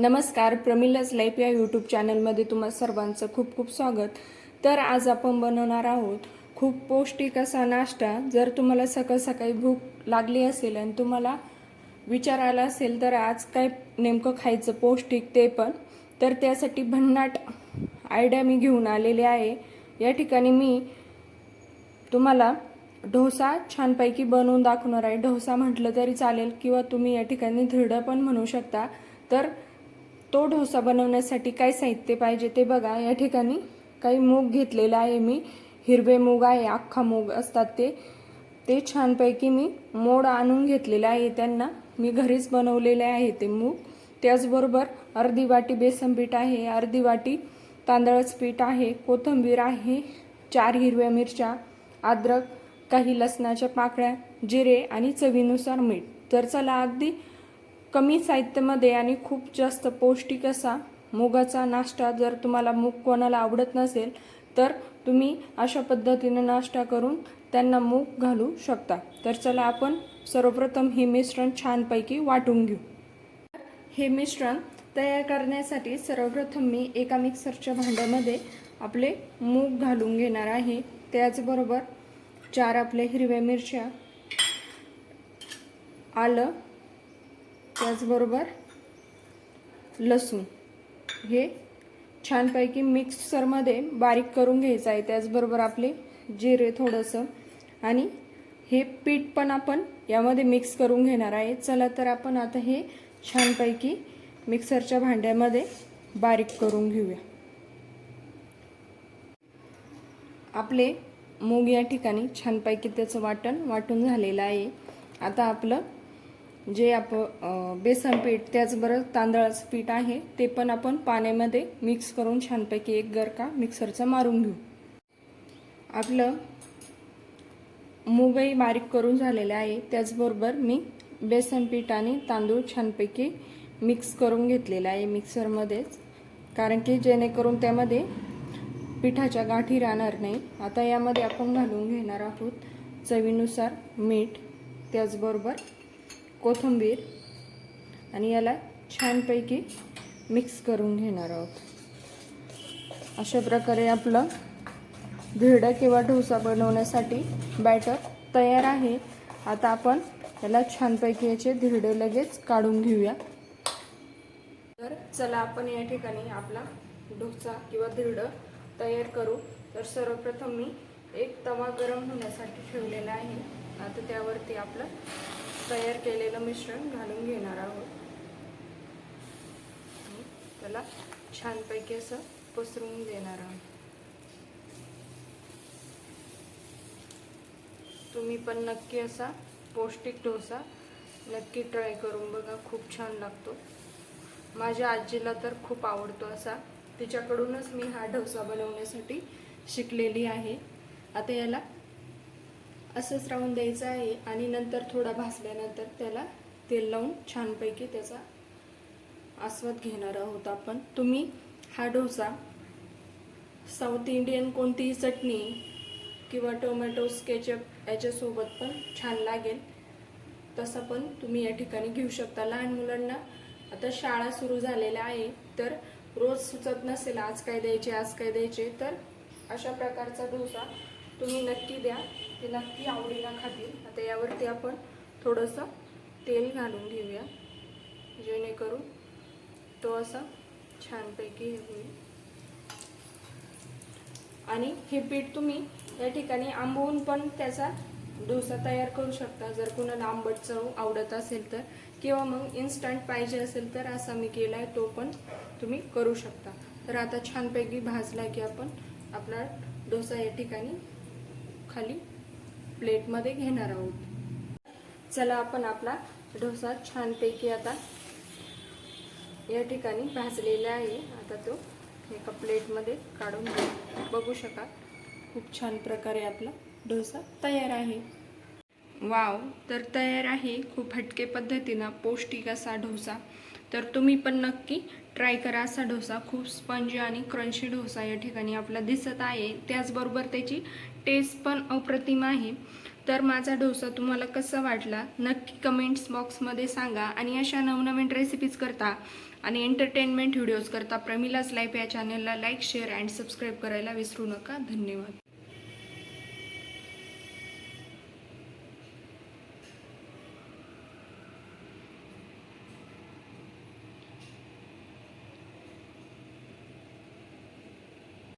नमस्कार प्रमिलाज लाईफ या यूट्यूब चॅनलमध्ये तुम्हा सर्वांचं खूप खूप स्वागत. तर आज आपण बनवणार आहोत खूप पौष्टिक असा नाश्ता. जर तुम्हाला सकाळ सकाळी भूक लागली असेल आणि तुम्हाला विचारायला असेल तर आज काय नेमकं खायचं पौष्टिक ते पण तर त्यासाठी भन्नाट आयडिया मी घेऊन आलेले आहे. या ठिकाणी मी तुम्हाला डोसा छानपैकी बनवून दाखवणार आहे. डोसा म्हटलं तरी चालेल किंवा तुम्ही या ठिकाणी धिरडं पण म्हणू शकता. तर तो डोसा बनवण्यासाठी काय साहित्य पाहिजे ते बघा. या ठिकाणी काही मूग घेतलेला आहे मी. हिरवे मूग आहे अख्खा मूग असतात ते. ते छानपैकी मी मोड आणून घेतलेला आहे त्यांना. मी घरीच बनवलेले आहे ते मूग. त्याचबरोबर अर्धी वाटी बेसन पीठ आहे. अर्धी वाटी तांदळाचं पीठ आहे. कोथिंबीर आहे. चार हिरव्या मिरच्या अद्रक काही लसणाच्या पाकळ्या जिरे आणि चवीनुसार मीठ. तर चला अगदी कमी साहित्यामध्ये आणि खूप जास्त पौष्टिक असा मुगाचा नाश्ता जर तुम्हाला मूग कोणाला आवडत नसेल तर तुम्ही अशा पद्धतीनं नाश्ता करून त्यांना मूग घालू शकता. तर चला आपण सर्वप्रथम हे मिश्रण छानपैकी वाटून घेऊ. हे मिश्रण तयार करण्यासाठी सर्वप्रथम मी एका मिक्सरच्या भांड्यामध्ये आपले मूग घालून घेणार आहे. त्याचबरोबर चार आपले हिरव्या मिरच्या आलं त्याचबरोबर लसूण. हे छानपैकी मिक्सरमध्ये बारीक करून घ्यायचं आहे. त्याचबरोबर आपले जिरे थोडंसं आणि हे पीठ पण आपण यामध्ये मिक्स करून घेणार आहे. चला तर आपण आता हे छानपैकी मिक्सरच्या भांड्यामध्ये बारीक करून घेऊया. आपले मूग या ठिकाणी छानपैकी त्याचं वाटण वाटून झालेलं आहे. आता आपलं जे आप बेसन पीठ त्याचबरोबर तांदळाचं पीठ आहे ते पण आपण पाण्यामध्ये मिक्स करून छानपैकी एक गरका मिक्सरचा मारून घेऊ. आपलं मूगही बारीक करून झालेलं आहे. त्याचबरोबर मी बेसन पीठ आणि तांदूळ छानपैकी मिक्स करून घेतलेलं आहे मिक्सरमध्येच कारण की जेणेकरून त्यामध्ये पिठाच्या गाठी राहणार नाही. आता यामध्ये आपण घालून घेणार आहोत चवीनुसार मीठ त्याचबरोबर कोथिंबीर आणि याला छानपैकी मिक्स करून घेणार आहोत. अशा प्रकारे आपलं धिरडा किंवा डोसा बनवण्यासाठी बॅटर तयार आहे. आता आपण याला छानपैकी याचे धिरडे लगेच काढून घेऊया. तर चला आपण या ठिकाणी आपला डोसा किंवा धिरडं तयार करू. तर सर्वप्रथम मी एक तवा गरम होण्यासाठी ठेवलेला आहे. आता त्यावरती आपलं तयार केलेलं मिश्रण घालून घेणार आहोत. त्याला छानपैकी असं पसरवून देणार आहोत. तुम्ही पण नक्की असा पौष्टिक डोसा नक्की ट्राय करून बघा खूप छान लागतो. माझ्या आजीला तर खूप आवडतो असा. तिच्याकडूनच मी हा डोसा बनवण्यासाठी शिकलेली आहे. आता याला असंच राहून द्यायचं आहे आणि नंतर थोडा भासल्यानंतर त्याला तेल लावून छानपैकी त्याचा आस्वाद घेणार आहोत आपण. तुम्ही हा डोसा साऊथ इंडियन कोणतीही चटणी किंवा टोमॅटो स्केचअप याच्यासोबत पण छान लागेल. तसं पण तुम्ही या ठिकाणी घेऊ शकता. लहान मुलांना आता शाळा सुरू झालेल्या आहे तर रोज सुचत नसेल आज काय द्यायचे आज काय द्यायचे तर अशा प्रकारचा डोसा तुम्ही नक्की द्या. ते नक्की आवडीला खातील. आता यावरती आपण थोडंसं तेल घालून घेऊया. जेणेकरून तो असा छानपैकी होईल. आणि हे पीठ तुम्ही या ठिकाणी आंबवून पण त्याचा डोसा तयार करू शकता. जर कुणाला आंबट चव आवडत असेल तर किंवा मग इन्स्टंट पाहिजे असेल तर असा मी केला आहे तो पण तुम्ही करू शकता. तर आता छानपैकी भाजला की आपण आपला डोसा या ठिकाणी खाली प्लेटमध्ये घेणार आहोत. चला आपण आपला डोसा छानपैकी आता या ठिकाणी भाजलेला आहे. आता तो एका प्लेटमध्ये काढून बघू शकाल. खूप छान प्रकारे आपला डोसा तयार आहे. वाव तर तयार आहे. खूप हटके पद्धतीनं पौष्टिक असा डोसा. तर तुम्ही पण नक्की ट्राय करा. असा डोसा खूप स्पंजी आणि क्रंची डोसा या ठिकाणी आपला दिसत आहे. त्याचबरोबर त्याची टेस्ट पण अप्रतिम आहे. तर माझा डोसा तुम्हाला कसा वाटला? नक्की कमेंट्स बॉक्समध्ये सांगा. आणि अशा नवनवीन रेसिपीज करता आणि एंटरटेनमेंट व्हिडिओज करता प्रमिलाज लाईफ या चॅनलला लाईक शेअर अँड सबस्क्राईब करायला विसरू नका. धन्यवाद.